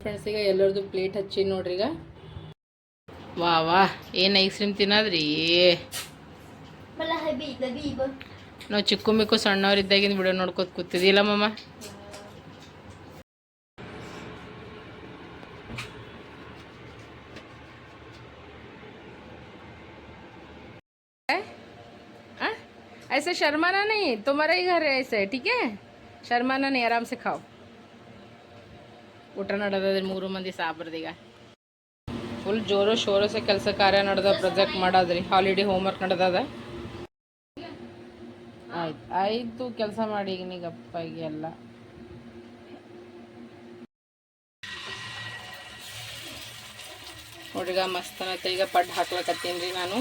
Friends ಈಗ ಎಲ್ಲರದು plate ಹಚ್ಚಿ ನೋಡ್ರಿ ಈಗ ವಾ ವಾ ಏನು ಐಸ್ ಕ್ರೀಮ್ ತಿನ್ನದ್ರಿ मला हबीब हबीब ನಾವು ಚಿಕ್ಕು ಮಿಕ್ಕು ಸಣ್ಣವ್ರಿದ್ದಾಗಿಂದ ವಿಡಿಯೋ ನೋಡ್ಕೊತ ಕೂತಿದ್ದಿಲ್ಲ ಮಮ್ಮ हाँ? ऐसे शर्माना नहीं तुम्हारा ही घर है ऐसे ठीक है शर्माना नहीं आराम से खाओ ಊಟ ನಡೆದ್ರೆ ಮೂರು ಮಂದಿ ಸಾಬ್ರದೀಗ ಫುಲ್ ಜೋರು ಶೋರಸೆ ಕೆಲಸ ಕಾರ್ಯ ನಡೆದ ಪ್ರೊಜೆಕ್ಟ್ ಮಾಡೋದ್ರಿ. ಹಾಲಿಡೇ ಹೋಮ್ವರ್ಕ್ ನಡೆದದ. ಆಯ್ತು. ಆಯಿತು ಕೆಲಸ ಮಾಡಿ ಈಗ ನೀಗಪ್ಪ ಈಗ ಎಲ್ಲ. ಹುಡುಗ ಮಸ್ತ್ ಅನ್ನತ್ತೆ ಈಗ ಪಡ್ಡು ಹಾಕ್ಲಕತ್ತೀನಿ ರೀ ನಾನು.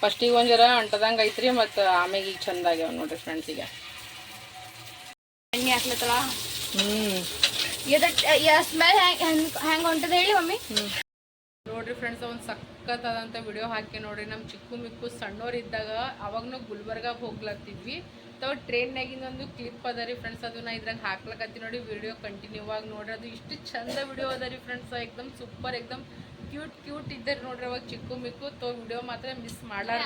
ಫಸ್ಟಿಗೆ ಒಂದು ಜರ ಅಂಟದಂಗೆ ಐತ್ರಿ ಮತ್ತು ಆಮೇಲೆ ಈಗ ಚಂದ ಆಗ್ಯಾವ ನೋಡ್ರಿ ಫ್ರೆಂಡ್ಸ್ ಈಗ. ಎಣ್ಣೆ ಹಾಕ್ಲತ್ತಲ್ಲ ಹ್ಞೂ ಸ್ಮೆಲ್ ಹೆಂಗೆ ಹೊಂಟದ ಹೇಳಿ ಮಮ್ಮಿ? ನೋಡ್ರಿ ಫ್ರೆಂಡ್ಸ್ ಒಂದು ಸಖತ್ತಾದಂಥ ವಿಡಿಯೋ ಹಾಕಿ ನೋಡ್ರಿ. ನಮ್ಮ ಚಿಕ್ಕು ಮಿಕ್ಕು ಸಣ್ಣವ್ರ ಇದ್ದಾಗ ಅವಾಗ ನಾವು ಗುಲ್ಬರ್ಗ ಹೋಗ್ಲತ್ತಿದ್ವಿ ತಾವು ಟ್ರೈನ್ನಾಗಿಂದ ಒಂದು ಕ್ಲಿಪ್ ಅದ ರೀ ಫ್ರೆಂಡ್ಸ್ ಅದು ನಾ ಇದ್ರಾಗ ಹಾಕ್ಲಕತ್ತಿ ನೋಡಿ. ವಿಡಿಯೋ ಕಂಟಿನ್ಯೂ ಆಗಿ ನೋಡ್ರಿ. ಅದು ಇಷ್ಟು ಚಂದ ವಿಡಿಯೋ ಅದ ರೀ ಫ್ರೆಂಡ್ಸ್ ಎಕ್ದಮ್ ಸೂಪರ್ ಎಕ್ದಮ್ ಕ್ಯೂಟ್ ಕ್ಯೂಟ್ ಇದ್ದಾರೆ ನೋಡ್ರಿ ಅವಾಗ ಚಿಕ್ಕು ಮಿಕ್ಕು. ತೋ ವಿಡಿಯೋ ಮಾತ್ರ ಮಿಸ್ ಮಾಡಾರ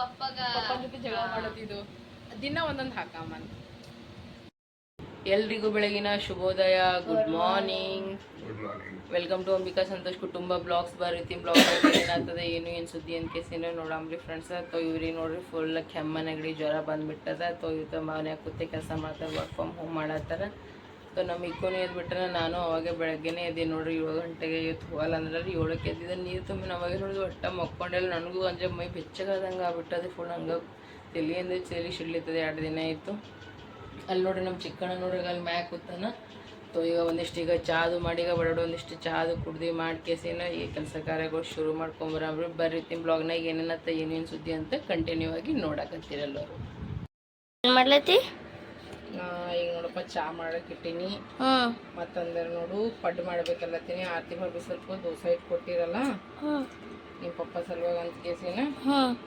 ಪಪ್ಪ ಮಾಡೋದಿದು ದಿನ ಒಂದೊಂದು ಹಾಕಮ್ಮನ್. ಎಲ್ರಿಗೂ ಬೆಳಗಿನ ಶುಭೋದಯ. Good morning welcome to Ambika Santosh ಕುಟುಂಬ ಬ್ಲಾಗ್ಸ್ ಬರೀತಿ ಬ್ಲಾಗ್ ಏನಾಗ್ತದೆ ಏನು ಏನು ಸುದ್ದಿ ಅಂತ ಕೇಸಿನ ನೋಡಂಬ್ರಿ ಫ್ರೆಂಡ್ಸ್ ತೋ ಇವ್ರಿ ನೋಡ್ರಿ ಫುಲ್ ಕೆಮ್ಮ ನೆಗಡಿ ಜ್ವರ ಬಂದ್ಬಿಟ್ಟದ. ತೋ ಇವತ್ತು ಮನ್ಯಾಗ ಕೂತೆ ಕೆಲಸ ಮಾಡ್ತಾರೆ ವರ್ಕ್ ಫ್ರಮ್ ಹೋಮ್ ಮಾಡತ್ತಾರ. ಸೊ ನಮ್ಮ ಇಕ್ಕೋನಿ ಎದ್ಬಿಟ್ರೆ ನಾನು ಅವಾಗ ಬೆಳಗ್ಗೆನೇ ಎದ್ದೆ ನೋಡ್ರಿ ಏಳು ಗಂಟೆಗೆ ಇವತ್ತು ಹೋಗಲ್ಲ ಅಂದ್ರೆ ಏಳಕ್ಕೆ ಎದ್ದಿದ್ದೆ. ನೀರು ತುಂಬಿ ಅವಾಗೆ ನೋಡಿದ್ರು ಒಟ್ಟ ಮಕ್ಕೊಂಡೆಲ್ಲ ನನಗೂ ಅಂಜೆ ಮೈ ಬೆಚ್ಚಗಾದಂಗೆ ಆಗ್ಬಿಟ್ಟದೆ ಫುಲ್ ಹಂಗೆ ತಲೆಯಿಂದ ಚಳಿ ಸಿಡ್ಲಿತ್ತದೆ ಎರಡು ದಿನ ಆಯಿತು. ಅಲ್ಲಿ ನೋಡ್ರಿ ನಮ್ಮ ಚಿಕ್ಕಣ್ಣ ನೋಡ್ರಿ ಅಲ್ಲಿ ಮ್ಯಾಗ ಕೂತಾನ. ತೊ ಈಗ ಒಂದಿಷ್ಟು ಈಗ ಚಾದು ಮಾಡಿ ಈಗ ಬಡ ಒಂದಿಷ್ಟು ಚಾದು ಕುಡ್ದು ಮಾಡಿ ಕೇಸಿನ ಈ ಕೆಲಸ ಕಾರ್ಯಗಳು ಶುರು ಮಾಡ್ಕೊಂಬರಬ್ರಿ ಬರ್ರಿ ತಿಮ್ ಬ್ಲಾಗ್ನಾಗ ಏನೇನತ್ತ ಏನೇನು ಸುದ್ದಿ ಅಂತ ಕಂಟಿನ್ಯೂ ಆಗಿ ನೋಡಕತ್ತೀರಲ್ಲವರು ಮಾಡ್ಲತ್ತಿ? ಈಗ ನೋಡಪ್ಪ ಚಾ ಮಾಡಕ್ ಇಟ್ಟೀನಿ. ಮತ್ತಂದ್ರೆ ನೋಡು ಪಡ್ ಮಾಡ್ಬೇಕಲ್ಲತ್ತೀನಿ. ಆರ್ತಿ ಹೊರಗೆ ಸ್ವಲ್ಪ ದೋಸೆ ಇಟ್ಟು ಕೊಟ್ಟಿರಲ್ಲ. ಹ್ಞೂ ನಿಮ್ಮ ಪಪ್ಪ ಸಲುವಾಗಿ ಅಂತ ಕೇಸಿನ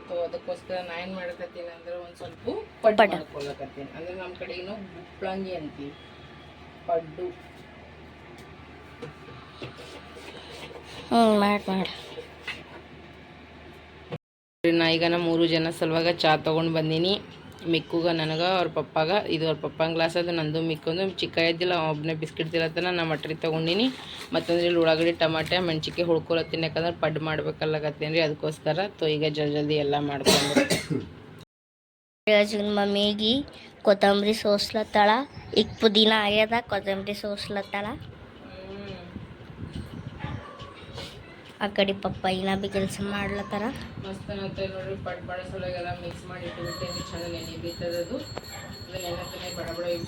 ಸೊ ಅದಕ್ಕೋಸ್ಕರ ನಾ ಏನು ಮಾಡಕತ್ತೀನಿ ಅಂದ್ರೆ ಒಂದು ಸ್ವಲ್ಪ ಪಡ್ಡು ಮಾಡ್ಕೊಳಕತ್ತೀನಿ. ಅಂದ್ರೆ ನಮ್ಮ ಕಡೆ ಏನೋ ಗುಪ್ಳಂಗಿ ಅಂತೀವಿ. ಪಡ್ಡು. ಹ್ಞೂ ಮಾಡಿ ಮಾಡಿ. ನಾ ಈಗ ನಾ ಮೂರು ಜನ ಸಲುವಾಗ ಚಾ ತಗೊಂಡ್ ಬಂದೀನಿ. ಮಿಕ್ಕುಗ ನನಗೆ, ಅವ್ರ ಪಪ್ಪಾಗ, ಇದು ಅವ್ರ ಪಪ್ಪನ ಗ್ಲಾಸ್ ಅದು, ನಂದು ಮಿಕ್ಕೊಂದು. ಚಿಕ್ಕ ಇದ್ದಿಲ್ಲ ಒಬ್ಬನೇ ಬಿಸ್ಕಿಟ್ ತಿನ್ನತ್ತನ ನಾ ಮಟ್ರಿ ತೊಗೊಂಡಿನಿ. ಮತ್ತಂದ್ರೆ ಇಲ್ಲಿ ಉಳ್ಳಾಗಡ್ಡಿ, ಟಮಾಟೆ ಮೆಣ್ಸಿಕೆ ಹುಳ್ಕೊಳತ್ತೀನಿ ಯಾಕಂದ್ರೆ ಪಡ್ ಮಾಡ್ಬೇಕಲ್ಲಕತ್ತೀನಿ ರೀ ಅದಕ್ಕೋಸ್ಕರ ತೊ ಈಗ ಜಲ್ ಜಲ್ದಿ ಎಲ್ಲ ಮಾಡ್ಕೊಂಡು ಅಜ್ಜನ ಮಮ್ಮಿಗೆ ಕೊತ್ತಂಬರಿ ಸೋಸ್ಲತ್ತಾಳ. ಈಗ ಪುದೀನ ಆಗ್ಯದ, ಕೊತ್ತಂಬರಿ ಸೋಸ್ಲತ್ತಾಳ. ಆ ಕಡೆ ಪಪ್ಪ ಇನ್ನ ಬಿ ಕೆಲಸ ಮಾಡ್ಲತ್ತಾರ. ಮಸ್ತ್ ಅನ್ನತ್ತೆ ನೋಡ್ರಿ ಪಡ್ ಬಡ ಸಲುವಾಗೆಲ್ಲ ಮಿಕ್ಸ್ ಮಾಡಿ ಇಟ್ಬಿಟ್ಟೇನಿ ಚಂದ ನೆನೆ ಬಿತ್ತದದು. ಇದು ನೆನತನೆ ಬಡ ಬಡ ಈಗ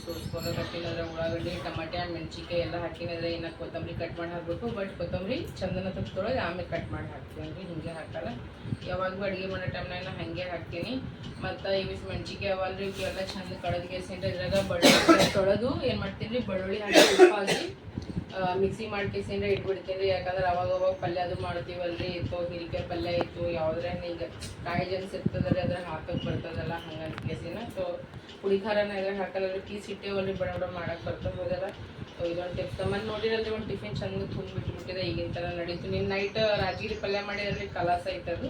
ಅದ್ರ ಉಳ್ಳಾಗಡ್ಡಿ, ಟಮಾಟೆ ಮೆಣಸಿಕಾಯಿ ಎಲ್ಲ ಹಾಕಿನಂದ್ರೆ ಇನ್ನು ಕೊತ್ತಂಬರಿ ಕಟ್ ಮಾಡಿ ಹಾಕಬೇಕು. ಬಟ್ ಕೊತ್ತಂಬರಿ ಚಂದನ ತುಪ್ತೊಳಗೆ ಆಮೇಲೆ ಕಟ್ ಮಾಡಿ ಹಾಕ್ತೀನಿ ರೀ, ಹಿಂಗೆ ಹಾಕಲ್ಲ. ಯಾವಾಗೂ ಅಡುಗೆ ಮಾಡೋ ಟೈಮ್ನಾಗ ಹಾಗೆ ಹಾಕ್ತೀನಿ. ಮತ್ತು ಇವು ಮೆಣಸಿನ್ಕಾಯಿ ಅವಲ್ರಿ ಇವೆಲ್ಲ ಚಂದ ಕಳೆದ ಕೇಸಿಂದ ಇದ್ರಾಗ ಬೆಳ್ಳುಳ್ಳಿ ತೊಳೆದು ಏನು ಮಾಡ್ತೀನಿ ರೀ, ಬೆಳ್ಳುಳ್ಳಿ ಹಾಕಿ ಉಪ್ಪು ಹಾಕಿ ಮಿಕ್ಸಿ ಮಾಡಿ ಕೇಸಿಂದ ಇಟ್ಬಿಡ್ತೀನಿ ರೀ. ಯಾಕಂದ್ರೆ ಅವಾಗ ಅವಾಗ ಪಲ್ಯ ಅದು ಮಾಡ್ತೀವಲ್ರಿ ಇತ್ತು ಹಿರಿಕಾಯಿ ಪಲ್ಯ ಇತ್ತು. ಯಾವ್ದ್ರ ಈಗ ಕಾಯಿ ಜನ್ಸ್ ಇರ್ತದಲ್ಲ ಅದ್ರ ಹಾಕಕ್ ಬರ್ತದಲ್ಲ ಹಂಗಂತ ಕೇಸಿನ ಸೊ ಹುಳಿ ಖಾರನ ಎಲ್ಲ ಹಾಕಲ್ಲ ಪೀಸ್ ಇಟ್ಟೇವಲ್ರಿ, ಬಡ ಬಡ ಮಾಡಕ್ ಬರ್ತದಲ್ಲ ಸೊ ಇದೊಂದು ಟಿಪ್ಸ್ ತಮ್ಮನ್ ನೋಡಿರಲ್ರಿ, ಒಂದು ಟಿಫಿನ್ ಚಂದ ತುಂಬ ಬಿಟ್ಬಿಟ್ಟಿದೆ ಈಗಿನ ಥರ ನಡೀತು. ನಿನ್ನ ನೈಟ್ ರಾಜಗಿರಿ ಪಲ್ಯ ಮಾಡಿರಲ್ರಿ ಕಲಾಸ ಐತದು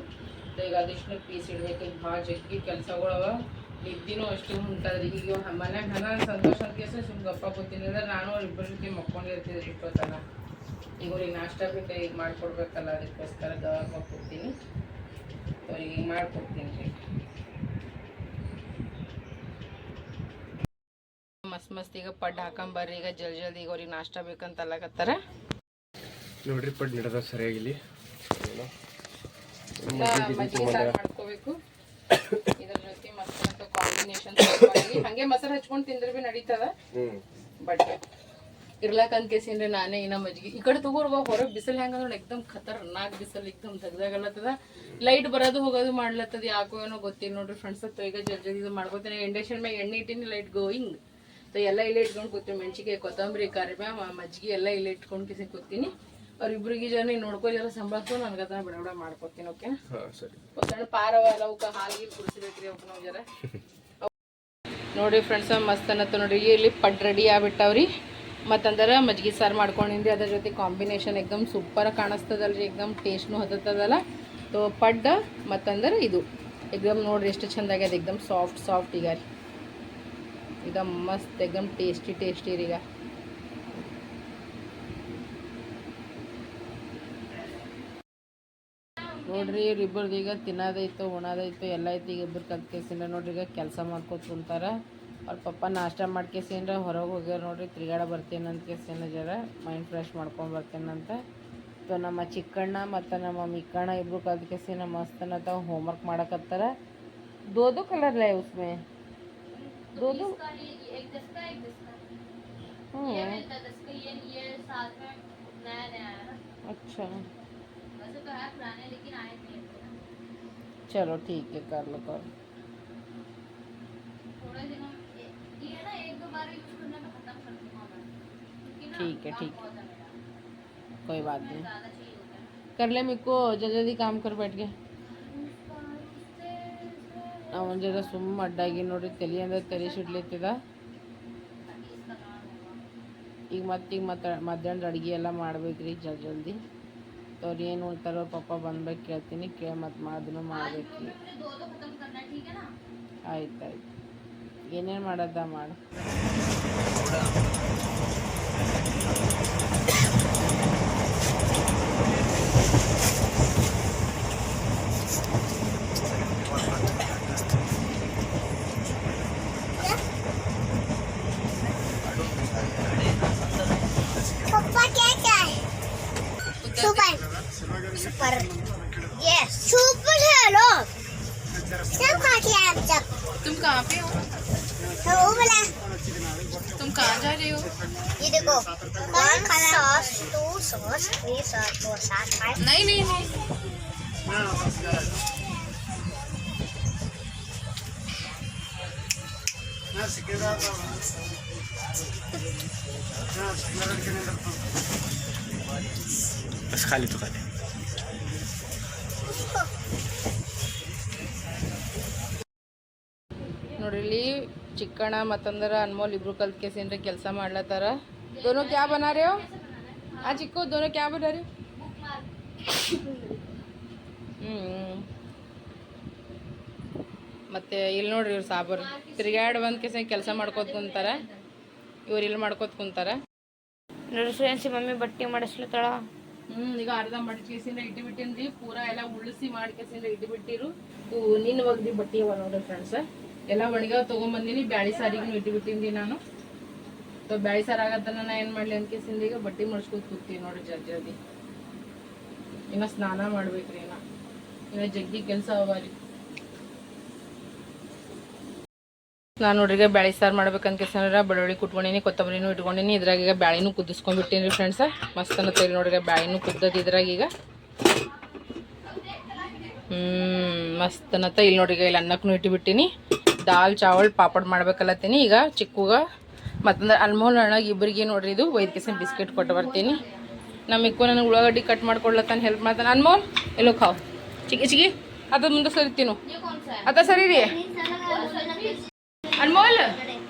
ಈಗ ಅದಿಷ್ಟು ಪೀಸ್ ಇಡ್ಬೇಕು ಭಾಳ ಜಗ್ಗಿ ಕೆಲಸಗಳು ಅವ. ನಿದ್ದಿನೂ ಅಷ್ಟು ಉಂಟದ್ರಿ ಈಗ ಮನ್ಯಾಗ ಹಣ ಸಂತೋಷ ಅಂತ ಸುಮ್ ಗಪ್ಪ ಕೂತೀನಿ ಅಂದ್ರೆ ನಾನು ಅವ್ರ ಇಬ್ಬರ ಜೊತೆ ಮಕ್ಕೊಂಡಿರ್ತಿದ್ರಿ ಇಷ್ಟೊತ್ತನ ಈಗ ಅವ್ರಿಗೆ ನಾಷ್ಟ ಬೇಕು ಈಗ ಮಾಡ್ಕೊಡ್ಬೇಕಲ್ಲ ಅದಕ್ಕೋಸ್ಕರ ಗವಾಗ ಕೊಡ್ತೀನಿ ಅವ್ರಿಗೆ ಈಗ ಮಾಡ್ಕೊಡ್ತೀನಿ ರೀ ಮಸ್ತ್ ಮಸ್ತ್ ಈಗ ಪಡ್ ಹಾಕೊಂಬರ್ರಿ ಈಗ ಜಲ್ದಿ ಜಲ್ದಿ ಈಗ ಅವ್ರಿಗೆ ನಾಷ್ಟ ಬೇಕಂತ ಅಲ್ಲಕತ್ತಾರ ನೋಡ್ರಿ ಪಡ್ ನಡೆದ ಸರಿಯಾಗಿಲ್ಲಿ. ಮಾಡ್ಕೋಬೇಕು ಇದ್ರ ಜೊತೆ ಮಸ್ತ್ ಕಾಂಬಿನೇಷನ್ ಹಂಗೆ ಮೊಸರು ಹಚ್ಕೊಂಡು ತಿಂದ್ರೆ ಬಿ ನಡೀತದ. ಬಟ್ ಇರ್ಲಾಕ ಅಂತ ಕೇಸಿನ್ರಿ ನಾನೇ ಇನ್ನ ಮಜ್ಜಿಗೆ ಈ ಕಡೆ ತಗೋರ್ಬ ಹೊರಗೆ ಬಿಸಿಲು ಹೆಂಗಂದ್ರೆ ಎಕ್ದಮ್ ಖತರ್ನಾಕ್ ಬಿಸಿಲು ಎಕ್ದಮ್ ತೆಗ್ದಾಗಲತ್ತದ ಲೈಟ್ ಬರೋದು ಹೋಗೋದು ಮಾಡ್ಲತ್ತದ ಯಾಕೋ ಏನೋ ಗೊತ್ತಿಲ್ಲ ನೋಡ್ರಿ ಫ್ರೆಂಡ್ಸ್ ಅಥವಾ ಈಗ ಜಲ್ದಿ ಇದು ಮಾಡ್ಕೋತೀನಿ. ಇಂಡಕ್ಷನ್ ಮ್ಯಾಗ ಎಣ್ಣೆ ಇಟ್ಟಿನಿ ಲೈಟ್ ಗೋಯಿಂಗ್ ಸೊ ಎಲ್ಲ ಇಲ್ಲಿ ಇಟ್ಕೊಂಡು ಕೂತೀನಿ ಮೆಣಸಿಗೆ ಕೊತ್ತಂಬರಿ ಕರಿಬೇವು ಮಜ್ಜಿಗೆ ಎಲ್ಲ ಇಲ್ಲಿ ಇಟ್ಕೊಂಡು ಕಿಸಿ ಕೂತೀನಿ. ಅವ್ರಿಬ್ರಿಗೆ ಜನ ನೋಡ್ಕೊ ಜರ ಸಂಭಾಳಿಸು ನನ್ಗೆ ಅದನ್ನ ಬಿಡ ಬಿಡ ಮಾಡ್ಕೊತೀನಿ ಓಕೆ ಹಾ ಸರಿ. ಸಣ್ಣ ಪಾರವ ಎಲ್ಲ ಅವಕ್ಕೆ ಹಾಲಿಗೆ ಕುಡಿಸ್ಬೇಕ್ರಿ ಅವಕ್ಕೆ ನಾವು ಜರ. ನೋಡ್ರಿ ಫ್ರೆಂಡ್ಸ್ ಮಸ್ತ್ ಅನ್ನತ್ತ ನೋಡ್ರಿ ಇಲ್ಲಿ ಪಡ್ ರೆಡಿ ಆಗ್ಬಿಟ್ಟವ್ರಿ. ಮತ್ತಂದ್ರೆ ಮಜ್ಜಿಗೆ ಸಾರು ಮಾಡ್ಕೊಂಡಿನ್ರಿ ಅದ್ರ ಜೊತೆ ಕಾಂಬಿನೇಷನ್ ಎಕ್ದಮ್ ಸೂಪರ್ ಕಾಣಿಸ್ತದಲ್ರಿ, ಎಕ್ದಮ್ ಟೇಸ್ಟ್ನು ಹತ್ತದಲ್ಲ ತೋ ಪಡ್ಡ, ಮತ್ತಂದ್ರೆ ಇದು. ಎಕ್ದಮ್ ನೋಡ್ರಿ ಎಷ್ಟು ಚಂದ ಆಗ್ಯದ, ಎಕ್ದಮ್ ಸಾಫ್ಟ್ ಸಾಫ್ಟ್ ಈಗ ರೀ. ಈಗ ಮಸ್ತ್, ಎಕ್ದಮ್ ಟೇಸ್ಟಿ ಟೇಸ್ಟಿ ರೀ ಈಗ. ನೋಡ್ರಿ ಇವ್ರಿಬ್ಬರದು ಈಗ ತಿನ್ನೋದೈತು ಉಣೋದೈತು ಎಲ್ಲ ಐತಿ ಈಗ ಇಬ್ಬರು ಕಲ್ತ್ಕೇಸಿಂದ ನೋಡ್ರಿ ಈಗ ಕೆಲಸ ಮಾಡ್ಕೊತ ಕುಂತಾರ ಅವ್ರ ಪಪ್ಪ ನಾಷ್ಟ ಮಾಡ್ಕೇಸಿಂದ್ರ ಹೊರಗೆ ಹೋಗ್ಯಾರ ನೋಡ್ರಿ ತಿರ್ಗಾಡ ಬರ್ತೀನಿ ಅಂತ ಕೇಸಿನ ಜರ ಮೈಂಡ್ ಫ್ರೆಶ್ ಮಾಡ್ಕೊಂಡು ಬರ್ತೀನಂತ ಸೊ ನಮ್ಮ ಚಿಕ್ಕಣ್ಣ ಮತ್ತು ನಮ್ಮ ಮಿಕ್ಕಣ್ಣ ಇಬ್ರು ಕಲ್ತ್ಕೇಸಿನ ಮಸ್ತನತ ಹೋಮ್ವರ್ಕ್ ಮಾಡಕತ್ತಾರ दो दो कलर है उसमें दो दो एक दस का एक दस का हम्म, ये मिलता है दस का ये ये साथ में नया नया आया ना अच्छा चलो ठीक है कर लो कर लो। थोड़े दिनों ये ये ना एक दो बार यूज करने में खत्म कर दूंगा मैं क्योंकि ना ठीक है, काम ठीक है। बहुत है मेरा कोई बात नहीं ज़्यादा चाहिए होता है कर ले मेरे को जल्दी जल्दी काम कर बैठ के ಅವನ ಜೊತೆ ಸುಮ್ಮ ಅಡ್ಡಾಗಿ ನೋಡಿ ತಲೆ ಅಂದ್ರೆ ತಲೆ ಸುಡ್ಲಿತ್ತಿದ ಈಗ ಮತ್ತೆ ಈಗ ಮತ್ತೆ ಮಧ್ಯಾಹ್ನದ ಅಡುಗೆ ಎಲ್ಲ ಮಾಡ್ಬೇಕ್ರಿ ಜಲ್ದಿ ಜಲ್ದಿ ಅವ್ರು ಏನು ಹೇಳ್ತಾರೋ ಪಾಪ ಬಂದ್ಬೇಕು ಕೇಳ್ತೀನಿ ಕೇಳಿ ಮತ್ತು ಮಾಡೋದನ್ನು ಮಾಡಬೇಕು. ಆಯ್ತು ಆಯ್ತು. ಏನೇನು ಮಾಡೋದ ಮಾಡು. आप जब। तुम कहाँ पे हो? तो बोला तुम कहाँ जा रहे हो? ये देखो one sauce two sauce three sauce four sauce five नहीं नहीं नहीं। बस खाली तो खाली ಚಿಕ್ಕಣ್ಣ ಮತ್ತಂದ್ರೆ ಅನ್ಮೋಲ್ ಇಬ್ರು ಕಲ್ತ್ಕೇಸಿಂದ್ರೆ ಕೆಲಸ ಮಾಡ್ಲತ್ತಾರ? ದೋನೋ ಕ್ಯಾ ಬನಾ ರೇ ಹೋ? ಆ ಚಿಕ್ಕು ದೋನೋ ಕ್ಯಾ ಬನಾರೇ ಹ್ಞೂ ಮತ್ತೆ ಇಲ್ಲಿ ನೋಡ್ರಿ ಇವ್ರು ಸಾಬರ್. ತಿರ್ಗಾಡ್ ಬಂದ್ ಕೇಸ ಕೆಲಸ ಮಾಡ್ಕೋತ ಕುಂತಾರ? ಇವ್ರು ಇಲ್ಲಿ ಮಾಡ್ಕೋತ ಕುಂತಾರ? ನೋಡಿ ಫ್ರೆಂಡ್ಸ್ ಮಮ್ಮಿ ಬಟ್ಟೆ ಮಾಡಿಸ್ಲತ್ತಾಳ. ಹ್ಮ್ ಈಗ ಅರ್ಧ ಮಡಿಕೇಸಿಂದ ಇಟ್ಟು ಬಿಟ್ಟಿನ್ರಿ ಪೂರಾ ಎಲ್ಲ ಉಳಿಸಿ ಮಾಡ್ಕೇಸಿಂದ ಇಟ್ಟು ಬಿಟ್ಟಿರು ನಿನ್ನ ಒಗ್ದಿ ಬಟ್ಟೆ ಅವ ನೋಡ್ರಿ ಫ್ರೆಂಡ್ಸ್. ಎಲ್ಲ ಒಣಗ ತಗೊಂಬಂದಿನಿ. ಬ್ಯಾಳಿ ಸಾರಿಗೆ ಇಟ್ಟು ಬಿಟ್ಟಿನ್ರಿ ನಾನು. ಸೊ ಬ್ಯಾಳಿ ಸಾರು ಆಗತ್ತನ ನಾ ಏನು ಮಾಡ್ಲಿ ಅನ್ಕೇಸಿಂದ ಈಗ ಬಟ್ಟೆ ಮಡ್ಸ್ಕೊತ ಕೂತೀವಿ ನೋಡ್ರಿ ಜರ್ ಜಲ್ದಿ. ಇನ್ನ ಸ್ನಾನ ಮಾಡ್ಬೇಕ್ರಿ ಇನ್ನ. ಇನ್ನ ಜಗ್ಗಿ ಕೆಲಸ ಅವರಿ ನಾನು ನೋಡ್ರಿ ಈಗ ಬ್ಯಾಳಿ ಸಾರು ಮಾಡ್ಬೇಕಂತ ಕೇಸಂದ್ರ ಬಡವಳಿ ಕುಟ್ಕೊಂಡಿನಿ, ಕೊತ್ತಂಬರಿನೂ ಇಟ್ಕೊಂಡಿನಿ. ಇದ್ರಾಗ ಈಗ ಬ್ಯಾಳಿನೂ ಕುದಿಸ್ಕೊಂಡ್ಬಿಟ್ಟಿನಿ ರೀ ಫ್ರೆಂಡ್ಸ ಮಸ್ತ್ ಅನ್ನತ್ತೇಳಿ ನೋಡ್ರಿ ಬ್ಯಾಳಿನೂ ಕುದ್ದದ ಇದ್ರಾಗ ಈಗ. ಹ್ಮ್, ಮಸ್ತ್ ಅನ್ನತ್ತ ಇಲ್ಲಿ ನೋಡ್ರಿ ಇಲ್ಲಿ ಅನ್ನಕ್ಕೂ ಇಟ್ಟುಬಿಟ್ಟಿನಿ. ದಾಲ್ ಚಾವಲ್ ಪಾಪಡ್ ಮಾಡ್ಬೇಕಲ್ಲತ್ತೀನಿ ಈಗ ಚಿಕ್ಕುಗ ಮತ್ತಂದ್ರೆ ಅಲ್ಮೋಲ್ ಅಣ್ಣಗೆ ಇಬ್ಬರಿಗೆ ನೋಡ್ರಿ ಇದು ಒಯ್ದು ಕೇಸನ್ ಬಿಸ್ಕೆಟ್ ಕೊಟ್ಟು ಬರ್ತೀನಿ ನಮ್ಮ ಇಕ್ಕು ನನಗೆ ಉಳ್ಳಾಗಡ್ಡಿ ಕಟ್ ಮಾಡ್ಕೊಡ್ಲತ್ತಾನ ಹೆಲ್ಪ್ ಮಾಡ್ತಾನೆ ಅನ್ಮೋಲ್ ಎಲ್ಲೋ ಖಾವ್ ಚಿಕ್ಕಿ ಚಿಕ್ಕಿ ಅದ್ರ ಮುಂದೆ ಸರಿತೀನು ಅದ ಸರಿ ರೀ अनमोल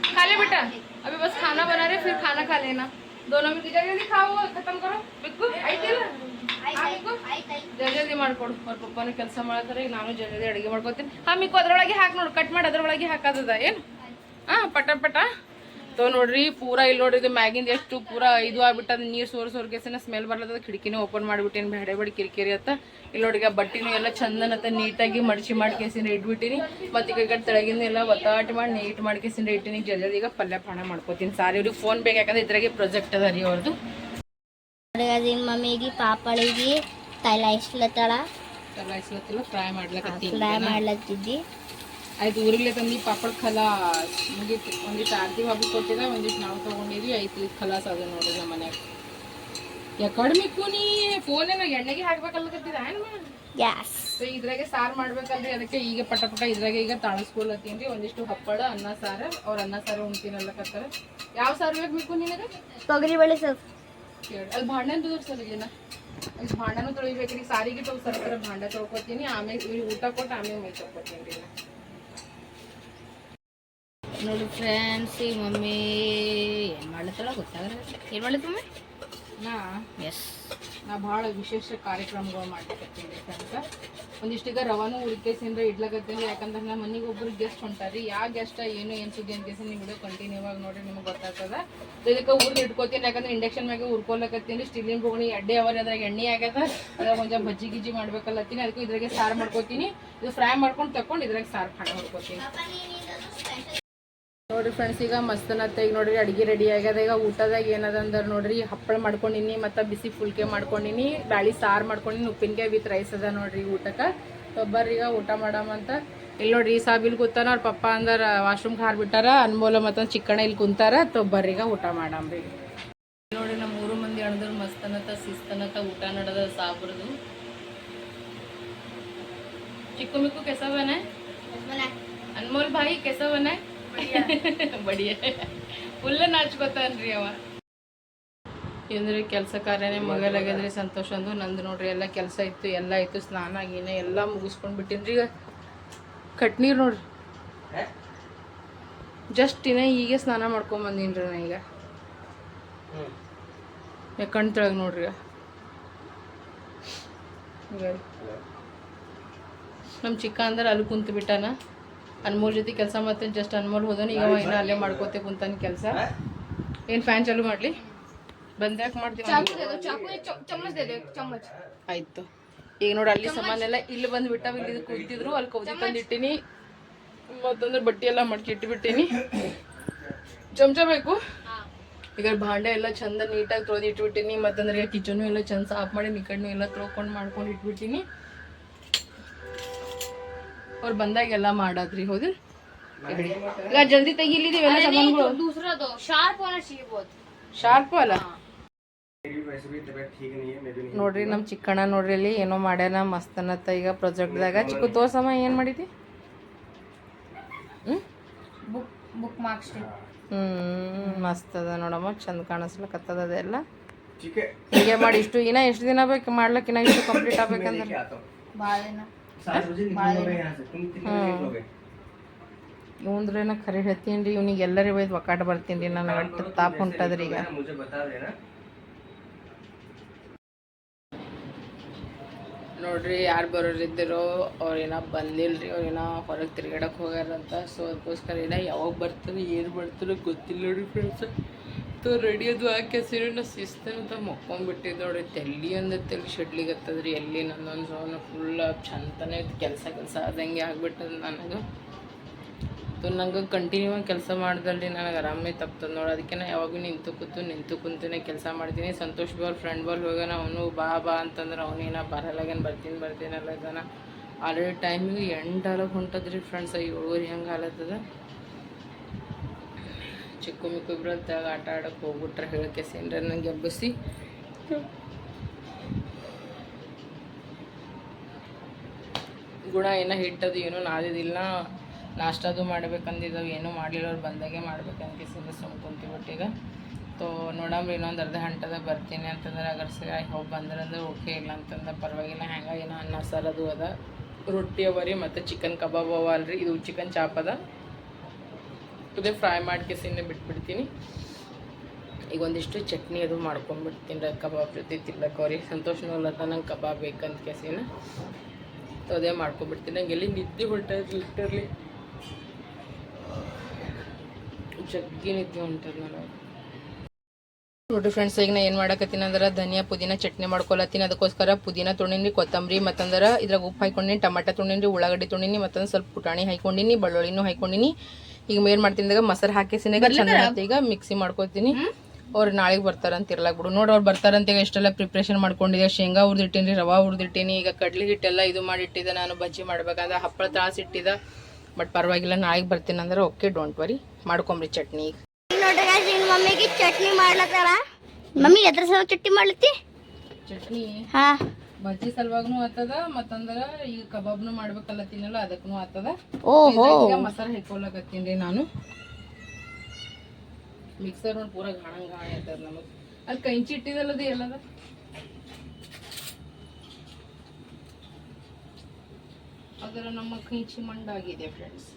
खा ले बेटा अभी बस खाना बना रहे फिर खाना खा लेना दोनों में जल्दी जल्दी खाओ खत्म करो ಮಾಡಿಕೊಡು ಅವ್ರ ಪಪ್ಪನೂ ಕೆಲಸ ಮಾಡತ್ತಾರ ಈಗ ನಾನು ಜಲ್ದಿ ಅಡುಗೆ ಮಾಡ್ಕೊತೀನಿ. ಹಾ, ಮಿಕ್ಕು, ಅದ್ರೊಳಗೆ ಹಾಕಿ ನೋಡು ಕಟ್ ಮಾಡಿ, ಅದ್ರೊಳಗೆ ಹಾಕೋದದ ಏನು? ಹಾಂ, ಪಟ ಪಟ. ತೋ ನೋಡ್ರಿ, ಪೂರ ಇಲ್ಲಿ ನೋಡ್ರಿ, ಇದು ಮ್ಯಾಗಿಂದ ಎಷ್ಟು ಪೂರ ಇದು ಆಗ್ಬಿಟ್ಟದ ನೀರು ಸೋರ್ ಸೋರ್ಗೆಸಿನ ಸ್ಮೆಲ್ ಬರ್ಲತ್ತದ, ಕಿಟಕಿನೇ ಓಪನ್ ಮಾಡಿಬಿಟ್ಟಿನಿ ಬೇಡ ಬೇಡ ಕಿರಿಕಿರಿ ಅಂತ ಇಲ್ಲಿ ನೋಡ್ರಿ ಆ ಬಟ್ಟಿನೂ ಎಲ್ಲ ಚಂದನತ್ತ ನೀಟಾಗಿ ಮಡಚಿ ಮಾಡ್ಕೇಸಿನ ಇಟ್ಬಿಟ್ಟಿನಿ. ಮತ್ತು ಈಗ ಈಗ ತೆಳಗಿನ ಎಲ್ಲ ಒತ್ತಾಟ ಮಾಡಿ ನೀಟ್ ಮಾಡ್ಕೇಸಿನ ಇಟ್ಟಿನಿ. ಜಲ್ದಿ ಈಗ ಪಲ್ಯ ಪಾಣ ಮಾಡ್ಕೋತೀನಿ. ಸಾರಿ ಅವ್ರಿಗೆ ಫೋನ್ ಬೇಕು, ಯಾಕಂದ್ರೆ ಇದ್ರಾಗೆ ಪ್ರೊಜೆಕ್ಟ್ ಅದ ರೀ ಅವ್ರದ್ದು ಮಮ್ಮಿಗೆ, ಪಾಪಳಿಗೆ ತೈಲ ಇಸ್ಲತ್ತಾಳ ಎಲ್ಲ ಇಸ್ಲತ್ತಿಲ್ಲ ಫ್ರೈ ಮಾಡ್ಲಕತ್ತೀನಿ ಫ್ರೈ ಮಾಡ್ಲತ್ತಿದ್ದಿ? ಆಯ್ತು ಊರಿಗೆ ತಂದು ಪಾಪಡ್ ಖಲಾಸ್ ಮುಗೀತು ಒಂದಿಷ್ಟು ಆರತಿ ಬಾಬು ಕೊಟ್ಟಿದ ಒಂದಿಷ್ಟು ನಾವು ತೊಗೊಂಡಿದ್ವಿ ಐದು ಖಲಾಸ್ ಅದು ನೋಡ್ರಿ ನಮ್ಮ ಮನ್ಯಾಗ. ಯಾಕಡೆ ಮಿಕ್ಕು ನೀ ಫೋನ್ ಏನೋ ಎಣ್ಣೆಗೆ ಹಾಕ್ಬೇಕಲ್ಲಕತ್ತಿದ ಗ್ಯಾಸ್. ಸೊ ಇದ್ರಾಗೆ ಸಾರ್ ಮಾಡ್ಬೇಕಲ್ರಿ ಅದಕ್ಕೆ ಈಗ ಪಟ ಪಟ ಇದ್ರಾಗೆ ಈಗ ತಾಳಸ್ಕೊಲತ್ತೀನಿ ಒಂದಿಷ್ಟು ಹಪ್ಪಳ ಅನ್ನ ಸಾರು ಅವ್ರ ಅನ್ನ ಸಾರು ಉಣ್ತೀನಲ್ಲಕತ್ತಾರ ಯಾವ ಸಾರು ಬೇಕು ನಿನಗೆ? ತೊಗರಿ ಬೇಳೆ ಸರ್ ಅಲ್ಲಿ ಭಾಂಡನ್ ತೋರ್ಸಲ್ಲ ಭಾಂಡನೂ ತೊಳಿಬೇಕ್ರಿ. ಸಾರಿಗೆ ತೊಳ್ ಸರ ಭಾಂಡ ತೊಳ್ಕೊತೀನಿ. ಆಮೇಲೆ ಇವ್ರಿಗೆ ಊಟ ಕೊಟ್ಟು ಆಮೇಲೆ ಮೈ ತೊಳ್ಕೊತೀನಿ ರೀ. ನೋಡಿ ಫ್ರೆಂಡ್ಸ್ ಈ ಮಮ್ಮಿ ಏನು ಮಾಡ್ಲತ್ತಲ್ಲ ಗೊತ್ತಾಗಲ್ಲ. ಏನು ಮಾಡ್ಲತ್ತ ನಾ ಎಸ್ ನಾ ಭಾಳ ವಿಶೇಷ ಕಾರ್ಯಕ್ರಮಗಳು ಅಂತ ಒಂದಿಷ್ಟೀಗ ರವಾನು ಉರಿಕೇಸಿಂದ ಇಡ್ಲಕತ್ತೀನಿ ಯಾಕಂದ್ರೆ ನಮ್ಮ ಮನೆಗೆ ಒಬ್ರು ಗೆಸ್ಟ್ ಹೊಂಟಾರಿ. ಯಾವ ಗೆಸ್ಟ್ ಏನು ಏನು ಸುದ್ದಿ ಅಂತ ನೀವು ವಿಡಿಯೋ ಕಂಟಿನ್ಯೂ ಆಗಿ ನೋಡ್ರಿ ನಿಮಗೆ ಗೊತ್ತಾಗ್ತದ. ಇದಕ್ಕೆ ಊರ್ ಇಟ್ಕೋತೀನಿ ಯಾಕಂದ್ರೆ ಇಂಡಕ್ಷನ್ ಮ್ಯಾಗೆ ಉರ್ಕೊಲಕತ್ತೀನಿ ಸ್ಟೀಲಿನ ಬೋಗಣಿ ಎಡ್ಡೆ ಅವರ್ ಅದ್ರಾಗ ಎಣ್ಣೆ ಆಗ್ಯದ. ಅದ್ರಾಗ ಒಂದ್ ಬಜ್ಜಿ ಗಿಜ್ಜಿ ಮಾಡ್ಬೇಕಲ್ಲತ್ತೀನಿ. ಅದಕ್ಕೆ ಇದ್ರಾಗೆ ಸಾರು ಮಾಡ್ಕೋತೀನಿ. ಇದು ಫ್ರೈ ಮಾಡ್ಕೊಂಡು ತಕೊಂಡು ಇದ್ರಾಗ ಸಾರು ಹಾಕಿ ಹೊಡ್ಕೋತೀನಿ ನೋಡ್ರಿ ಫ್ರೆಂಡ್ಸ್ ಈಗ ಮಸ್ತನತ್ತ ಈಗ ನೋಡ್ರಿ ಅಡಿಗೆ ರೆಡಿ ಆಗ್ಯದ. ಈಗ ಊಟದಾಗ ಏನದ ಅಂದ್ರೆ ನೋಡ್ರಿ ಹಪ್ಪಳ ಮಾಡ್ಕೊಂಡಿನಿ ಮತ್ತು ಬಿಸಿ ಫುಲ್ಕೆ ಮಾಡ್ಕೊಂಡಿನಿ ಬ್ಯಾಳಿ ಸಾರು ಮಾಡ್ಕೊಂಡಿನಿ ಉಪ್ಪಿನಕಾಯಿ ವಿತ್ ರೈಸ್ ಅದ ನೋಡ್ರಿ ಊಟಕ್ಕೆ. ಈಗ ಊಟ ಮಾಡಮಂತ ಇಲ್ಲಿ ನೋಡ್ರಿ ಈ ಸಾಬ್ ಇಲ್ಲಿ ಕೂತಾನ ಅವ್ರ ಪಪ್ಪ ವಾಶ್ರೂಮ್ ವಾಶ್ರೂಮ್ಗೆ ಹಾರ್ಬಿಟ್ಟಾರ ಅನ್ಮೋಲ ಮತ್ತೊಂದು ಚಿಕ್ಕಣ ಇಲ್ಲಿ ಕುಂತಾರ ಈಗ ಊಟ ಮಾಡಮ್ರಿ ನೋಡಿ ನಮ್ಮ ಮೂರು ಮಂದಿ ಅಣದ್ರು ಮಸ್ತನತ ಶಿಸ್ತನತ ಊಟ ನಡದ ಸಾಬ್ರದು. ಚಿಕ್ಕು ಮಿಕ್ಕು ಕೆಸವನೆ? ಅನ್ಮೋಲ್ ಭಾಯಿ ಕೆಸವನೆ? ಬಡಿಯ. ಫುಲ್ ನಾಚ್ಕೋತಾನ್ರಿ ಅವ. ಅಂದ್ರೆ ಕೆಲಸ ಕಾರ್ಯನೇ ಮಗಲಾಗ್ಯದ್ರಿ ಸಂತೋಷ ಅಂದು. ನಂದು ನೋಡ್ರಿ ಎಲ್ಲ ಕೆಲಸ ಇತ್ತು ಎಲ್ಲ ಇತ್ತು. ಸ್ನಾನ ಗೀನ ಎಲ್ಲ ಮುಗಿಸ್ಕೊಂಡು ಬಿಟ್ಟಿನ್ರಿ ಈಗ. ಕಟ್ನೀರು ನೋಡ್ರಿ. ಜಸ್ಟ್ ಇನ್ನ ಈಗ ಸ್ನಾನ ಮಾಡ್ಕೊಂಡ್ ಬಂದೀನ್ರಿ ನಾ ಈಗ. ಕಣ್ತ ಕಣ್ ತೆಳಗ್ ನೋಡ್ರಿ ನಮ್ಮ ಚಿಕ್ಕ ಅಂದ್ರೆ ಅಲ್ಲಿ ಕುಂತು ಬಿಟ್ಟಾನ ಅನ್ಮೋಲ್ ಜೊತೆ ಕೆಲಸ ಮತ್ತೆ ಜಸ್ಟ್ ಅನ್ಮೋಲ್ ಹೋದನು ಈಗ ಇನ್ನ ಅಲ್ಲೇ ಮಾಡ್ಕೋತೆ ಕುಂತಾನ ಕೆಲಸ. ಏನು ಫ್ಯಾನ್ ಚಾಲು ಮಾಡಲಿ? ಬಂದ್ಯಾಕೆ ಮಾಡ್ತೀವಿ ಆಯಿತು. ಈಗ ನೋಡಿ ಅಲ್ಲಿ ಸಾಮಾನೆಲ್ಲ ಇಲ್ಲಿ ಬಂದು ಬಿಟ್ಟಾವ ಇಲ್ಲಿ ಕೂತಿದ್ರು ಅಲ್ಲಿ ಕೌದಿ ತಂದಿಟ್ಟಿನಿ ಮತ್ತಂದ್ರೆ ಬಟ್ಟೆ ಎಲ್ಲ ಮಡ್ಕಿ ಇಟ್ಬಿಟ್ಟಿನಿ ಚಮಚ ಬೇಕು? ಈಗ ಭಾಂಡೆ ಎಲ್ಲ ಚಂದ ನೀಟಾಗಿ ತೊಳೆದು ಇಟ್ಬಿಟ್ಟಿನಿ ಮತ್ತಂದ್ರೆ ಈಗ ಕಿಚನು ಎಲ್ಲ ಚಂದ ಸಾಫ್ ಮಾಡಿ ಈ ಕಡೆನೂ ಎಲ್ಲ ತೊಳ್ಕೊಂಡು ಮಾಡ್ಕೊಂಡು ಇಟ್ಬಿಟ್ಟಿನಿ. ಅವ್ರು ಬಂದಾಗ ಎಲ್ಲ ಮಾಡಾದ್ರಿ ಹೌದ್ರಿ ಈಗ ಜಲ್ದಿ ತೆಗಿಲಿದೀವೆಲ್ಲ ಸಾಮಾನುಗಳು दूसरा दो शार्प होना चाहिए बहुत ಶಾರ್ಪ್ ಅಲ್ಲ वैसे भी तबीयत ठीक नहीं है मैं भी नहीं ನೋಡ್ರಿ ನಮ್ಮ ಚಿಕ್ಕಣ್ಣ ನೋಡ್ರಿ ಇಲ್ಲಿ ಏನೋ ಮಾಡ್ಯಾನ ಮಸ್ತ್ ಅನ್ನತ್ತ ಈಗ ಪ್ರಾಜೆಕ್ಟ್ದಾಗ ಚಿಕ್ಕ ತೋರ್ಸಮ್ಮ ಏನು ಮಾಡಿದಿ ಹ್ಞೂ बुक बुक मार्क्स ಹ್ಞೂ ಮಸ್ತ್ ಅದ ನೋಡಮ್ಮ ಚಂದ ಕಾಣಿಸ್ಲಕತ್ತದ ಅದೆಲ್ಲ ठीक है ಹೀಗೆ ಮಾಡಿ ಇಷ್ಟು ಇನ್ನ ಎಷ್ಟು ದಿನ ಬೇಕು ಮಾಡ್ಲಕ್ಕ ಇನ್ನ ಇಷ್ಟು ಕಂಪ್ಲೀಟ್ ಆಗ್ಬೇಕಂದ್ರೆ क्या आता ಇವಂದ್ರೇನ ಖರೆ ಹೇಳ್ತೀನಿ ರೀ ಇವ್ನಿಗೆ ಎಲ್ಲರೇ ಒಯ್ದು ಒಕ್ಕಾಟ ಬರ್ತೀನಿ ರೀ ನನಗೆ ಅಷ್ಟು ತಾಪ ಉಂಟದ್ರಿ ಈಗ ನೋಡ್ರಿ ಯಾರು ಬರೋರಿದ್ದಿರೋ ಅವ್ರೇನ ಬಂದಿಲ್ಲ ರೀ ಅವ್ರೇನ ಹೊರಗೆ ತಿರ್ಗಾಡಕ್ಕೆ ಹೋಗ್ಯಾರಂತ. ಸೊ ಅದಕ್ಕೋಸ್ಕರ ಏನ ಯಾವಾಗ ಬರ್ತಾರೆ ಏನು ಬರ್ತಾರೆ ಗೊತ್ತಿಲ್ಲ ನೋಡ್ರಿ ಫ್ರೆಂಡ್ಸ್ ತೋ ರೆಡಿ ಅದು ಹಾಕಿ ಹಸಿರನ್ನ ಶಿಸ್ತಂತ ಮಕ್ಕೊಂಡ್ಬಿಟ್ಟಿದ್ದು ನೋಡಿ ತೆಲ್ಲಿ ಅಂದ್ರೆ ತೆಲ್ಲಿ ಶಡ್ಲಿಗತ್ತದ್ರಿ ಎಲ್ಲಿ ನನ್ನೊಂದು ಸೋನ ಫುಲ್ ಚಂದನೆ ಕೆಲಸ ಕೆಲಸ ಆದಂಗೆ ಆಗ್ಬಿಟ್ಟದ ನನಗೆ. ಸೊ ನಂಗೆ ಕಂಟಿನ್ಯೂ ಆಗಿ ಕೆಲಸ ಮಾಡ್ದಲ್ರಿ, ನನಗೆ ಆರಾಮೇ ತಪ್ತದ ನೋಡಿ. ಅದಕ್ಕೆ ನಾ ಯಾವಾಗೂ ನಿಂತು ಕೂತು, ನಿಂತು ಕುಂತೇನೆ ಕೆಲಸ ಮಾಡ್ತೀನಿ. ಸಂತೋಷ್ ಬಾಲ್ ಫ್ರೆಂಡ್ ಬಾಲ್ ಹೋಗೋಣ, ಅವನು ಬಾ ಬಾ ಅಂತಂದ್ರೆ ಅವನೇನ ಬರಲ್ಲಾಗೇನು ಬರ್ತೀನಿ ಬರ್ತೀನಿ ಅಲ್ಲ ಇದಾನ ಆಲ್ರೆಡಿ ಟೈಮಿಗೆ ಎಂಟಾಲಕ್ಕೆ ಹೊಂಟದ್ರಿ ಫ್ರೆಂಡ್ಸ್ ಏಳುವರೆ ಹೆಂಗೆ ಆಲತ್ತದ ಚಿಕ್ಕು ಮಿಕ್ಕು ಇಬ್ಬರು ತೆಳಗೆ ಆಟ ಆಡಕ್ಕೆ ಹೋಗ್ಬಿಟ್ರೆ ಹೇಳಕ್ಕೆ ಸೇನ್ರ ನಂಗೆ ಎಬ್ಬಿಸಿ. ಗುಣ ಏನೋ ಹಿಟ್ಟದು ಏನೂ ನಾದಿದಿಲ್ಲ ನಾಷ್ಟದು ಮಾಡ್ಬೇಕಂದಿದ್ದಾವೆ, ಏನೂ ಮಾಡಲಿಲ್ಲ. ಅವ್ರು ಬಂದಾಗೆ ಮಾಡ್ಬೇಕಂತ ಸುಮ್ಕೊಂತೀವಿ ಈಗ ತೋ ನೋಡಮ್ರಿ ಇನ್ನೊಂದು ಅರ್ಧ ಗಂಟೆದಾಗ ಬರ್ತೀನಿ ಅಂತಂದ್ರೆ ಅಗರ್ ಸರಿ ಹೋಗಿ ಬಂದ್ರಂದ್ರೆ ಓಕೆ ಇಲ್ಲ ಅಂತಂದ್ರೆ ಪರವಾಗಿಲ್ಲ, ಹ್ಯಾಂಗ? ಏನೋ ಅನ್ನ ಸಾರದು ಅದು. ರೊಟ್ಟಿ ಅವರಿ ಮತ್ತು ಚಿಕನ್ ಕಬಾಬ್ ಅವ ಅಲ್ರಿ ಇದು ಚಿಕನ್ ಚಾಪ್ ಅದ. ಇದೇ ಫ್ರೈ ಮಾಡಿ ಕೆಸಿಂದ ಬಿಟ್ಬಿಡ್ತೀನಿ. ಈಗ ಒಂದಿಷ್ಟು ಚಟ್ನಿ ಅದು ಮಾಡ್ಕೊಂಡ್ಬಿಡ್ತೀನಿ ಕಬಾಬ್ ಜೊತೆ ತಿನ್ಬೇಕು ಅವ್ರಿಗೆ ಸಂತೋಷನೂ ಅಲ್ಲ ನಂಗೆ ಕಬಾಬ್ ಬೇಕಂತ ಕೇಸಿನ. ಸೊ ಅದೇ ಮಾಡ್ಕೊಂಡ್ಬಿಡ್ತೀನಿ. ನಂಗೆ ಎಲ್ಲಿ ನಿದ್ದೆ ಹೊಂಟದ ಇಟ್ಟಿರಲಿ ಜಗ್ಗಿ ನಿದ್ದೆ ಹೊಂಟದ ನಾನು ನೋಡಿ ಫ್ರೆಂಡ್ಸ್ ಈಗ ನಾ ಏನು ಮಾಡಕತ್ತೀನಿ ಅಂದ್ರೆ ಧನಿಯಾ ಪುದೀನ ಚಟ್ನಿ ಮಾಡ್ಕೊಳತ್ತೀನಿ ಅದಕ್ಕೋಸ್ಕರ ಪುದೀನ ತೊಗೊಂಡಿನಿ ಕೊತ್ತಂಬರಿ ಮತ್ತಂದ್ರೆ ಇದ್ರಾಗ ಉಪ್ಪು ಹಾಕೊಂಡಿನಿ, ಟಮಾಟ ತೊಗೊಂಡಿನಿ ಉಳ್ಳಾಗಡ್ಡಿ ತೊಗೊಂಡಿನಿ ಮತ್ತೊಂದು ಸ್ವಲ್ಪ ಪುಟಾಣಿ ಹಾಕೊಂಡಿನಿ, ಬೆಳ್ಳುಳ್ಳಿನೂ ಹಾಕೊಂಡಿನಿ. ಈಗ ಮೇಲ್ ಮಾಡ್ತೀನಿ ಮೊಸರು ಹಾಕಿ ಸಿನಾಗ ಚಂದ ಈಗ ಮಿಕ್ಸಿ ಮಾಡ್ಕೊತೀನಿ. ಅವ್ರು ನಾಳೆಗೆ ಬರ್ತಾರಂತ ಇರ್ಲಾಕ್ ಬಿಡು. ನೋಡಿ ಅವ್ರು ಬರ್ತಾರಂತ ಈಗ ಎಷ್ಟೆಲ್ಲ ಪ್ರಿಪ್ರೇಷನ್ ಮಾಡ್ಕೊಂಡಿದ್ದೆ ಶೇಂಗಾ ಹುರಿದಿಟ್ಟಿನಿ ರವಾ ಹುರಿದಿಟ್ಟಿನಿ. ಈಗ ಕಡ್ಲಿ ಹಿಟ್ಟೆಲ್ಲ ಇದು ಮಾಡಿಟ್ಟಿದ್ದೆ ನಾನು. ಬಜ್ಜಿ ಮಾಡ್ಬೇಕಂದ್ರೆ ಹಪ್ಪಳ ತ್ರಾಸ ಇಟ್ಟಿದ್ದೆ. ಬಟ್ ಪರವಾಗಿಲ್ಲ ನಾಳೆಗೆ ಬರ್ತೀನಿ ಅಂದ್ರೆ ಓಕೆ ಡೋಂಟ್ ವರಿ ಮಾಡ್ಕೊಂಬ್ರಿ ಚಟ್ನಿ ಮಮ್ಮಿಗೆ ಚಟ್ನಿ ಮಾಡ್ಲತ್ತಾರ? ಮಮ್ಮಿ ಎದ್ರ ಸಲ ಚಟ್ನಿ ಮಾಡ್ಲತ್ತಿ? ಚಟ್ನಿ? ಹಾ. ಬಜ್ಜಿ ಸಲುವಾಗ್ನು ಆತದ ಮತ್ತಂದ್ರ ಈಗ ಕಬಾಬ್ನು ಮಾಡ್ಬೇಕಲ್ಲತ್ತೀನಲ್ಲ ಅದಕ್ಕೂ ಆತದ. ಓಹೋ. ಈಗ ಮಸಾಲ ಹಾಕೊಳಕತ್ತೀನಿ ನಾನು. ಮಿಕ್ಸರ್ ನೋಡಿ ಪೂರ ಘಾಣ ಘಾಣ ಆಯ್ತದ ನಮಗ್ ಅಲ್ಲಿ ಕೈಂಚಿ ಇಟ್ಟಿದಲ್ಲದು ಎಲ್ಲದ? ಅದರ ನಮ್ಮ ಕೈಂಚಿ ಮಂಡಾಗಿದೆ ಫ್ರೆಂಡ್ಸ್